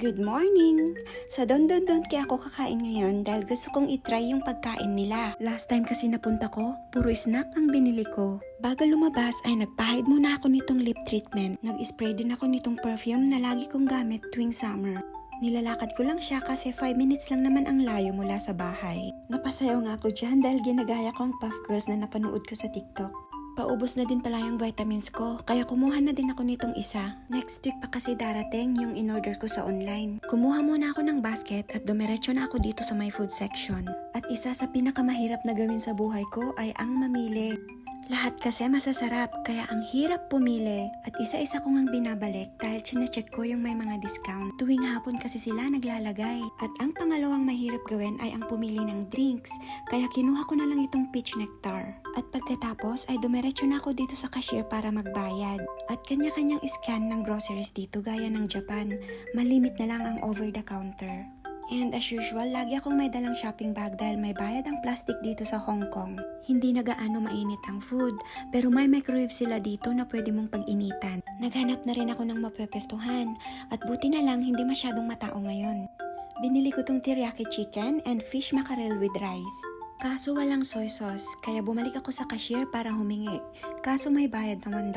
Good morning! Sa Don Don Don kaya ako kakain ngayon dahil gusto kong itry yung pagkain nila. Last time kasi napunta ko, puro snack ang binili ko. Bago lumabas ay nagpahid muna ako nitong lip treatment. Nag-spray din ako nitong perfume na lagi kong gamit tuwing summer. Nilalakad ko lang siya kasi 5 minutes lang naman ang layo mula sa bahay. Napasayaw nga ako dyan dahil ginagaya ko ang Puff Girls na napanood ko sa TikTok. Paubos na din pala yung vitamins ko, kaya kumuha na din ako nitong isa. Next week pa kasi darating yung in-order ko sa online. Kumuha muna ako ng basket at dumiretso na ako dito sa my food section. At isa sa pinakamahirap na gawin sa buhay ko ay ang mamili. Lahat kasi masasarap, kaya ang hirap pumili. At isa-isa ko ngang binabalik dahil chinecheck ko yung may mga discount. Tuwing hapon kasi sila naglalagay. At ang pangalawang mahirap gawin ay ang pumili ng drinks, kaya kinuha ko na lang itong peach nectar. At pagkatapos ay dumiretso na ako dito sa cashier para magbayad. At kanya-kanyang scan ng groceries dito gaya ng Japan. Malimit na lang ang over the counter. And as usual, lagi akong may dalang shopping bag dahil may bayad ang plastic dito sa Hong Kong. Hindi na gaano mainit ang food, pero may microwave sila dito na pwede mong pag-initan. Naghanap na rin ako ng mapepestuhan, at buti na lang hindi masyadong matao ngayon. Binili ko tong teriyaki chicken and fish mackerel with rice. Kaso walang soy sauce, kaya bumalik ako sa cashier para humingi. Kaso may bayad ng $1.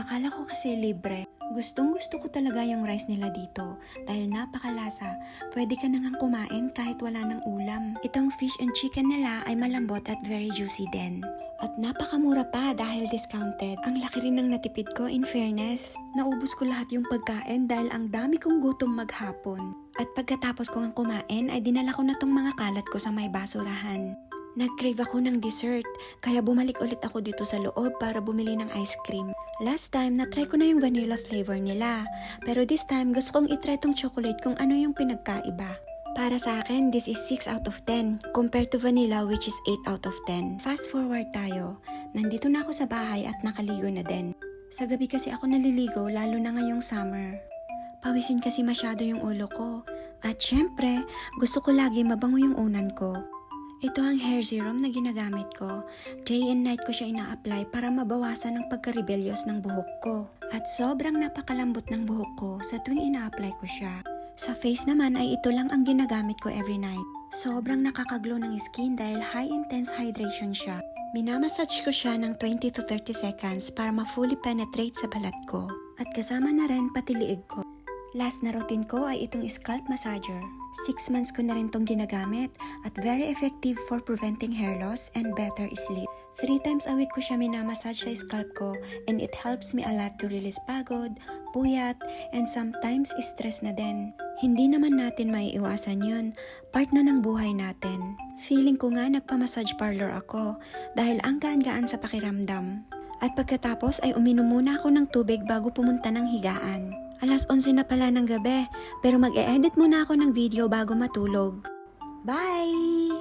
Akala ko kasi libre. Gustong gusto ko talaga yung rice nila dito dahil napakalasa. Pwede ka nang kumain kahit wala ng ulam. Itong fish and chicken nila ay malambot at very juicy din. At napakamura pa dahil discounted. Ang laki rin ng natipid ko in fairness. Naubos ko lahat yung pagkain dahil ang dami kong gutom maghapon. At pagkatapos ko ng kumain ay dinala ko na tong mga kalat ko sa may basurahan. Nag-crave ako ng dessert, kaya bumalik ulit ako dito sa loob para bumili ng ice cream. Last time, na-try ko na yung vanilla flavor nila. Pero this time, gusto kong itry tong chocolate kung ano yung pinagkaiba. Para sa akin, this is 6 out of 10 compared to vanilla which is 8 out of 10. Fast forward tayo. Nandito na ako sa bahay at nakaligo na din. Sa gabi kasi ako naliligo lalo na ngayong summer. Pawisin kasi masyado yung ulo ko. At syempre, gusto ko lagi mabango yung unan ko. Ito ang hair serum na ginagamit ko. Day and night ko siya ina-apply para mabawasan ang pagka-rebellious ng buhok ko. At sobrang napakalambot ng buhok ko sa tuwing ina-apply ko siya. Sa face naman ay ito lang ang ginagamit ko every night. Sobrang nakakaglow ng skin dahil high intense hydration siya. Minamassage ko siya ng 20 to 30 seconds para ma-fully penetrate sa balat ko. At kasama na rin pati liig ko. Last na routine ko ay itong scalp massager. 6 months ko na rin tong ginagamit at very effective for preventing hair loss and better sleep. 3 times a week ko siya minamassage sa scalp ko and it helps me a lot to release pagod, puyat, and sometimes stress na din. Hindi naman natin maiiwasan yun. Part na ng buhay natin. Feeling ko nga nagpa-massage parlor ako dahil ang gaan-gaan sa pakiramdam. At pagkatapos ay uminom muna ako ng tubig bago pumunta ng higaan. Alas 11 na pala ng gabi, pero mag-e-edit muna ako ng video bago matulog. Bye!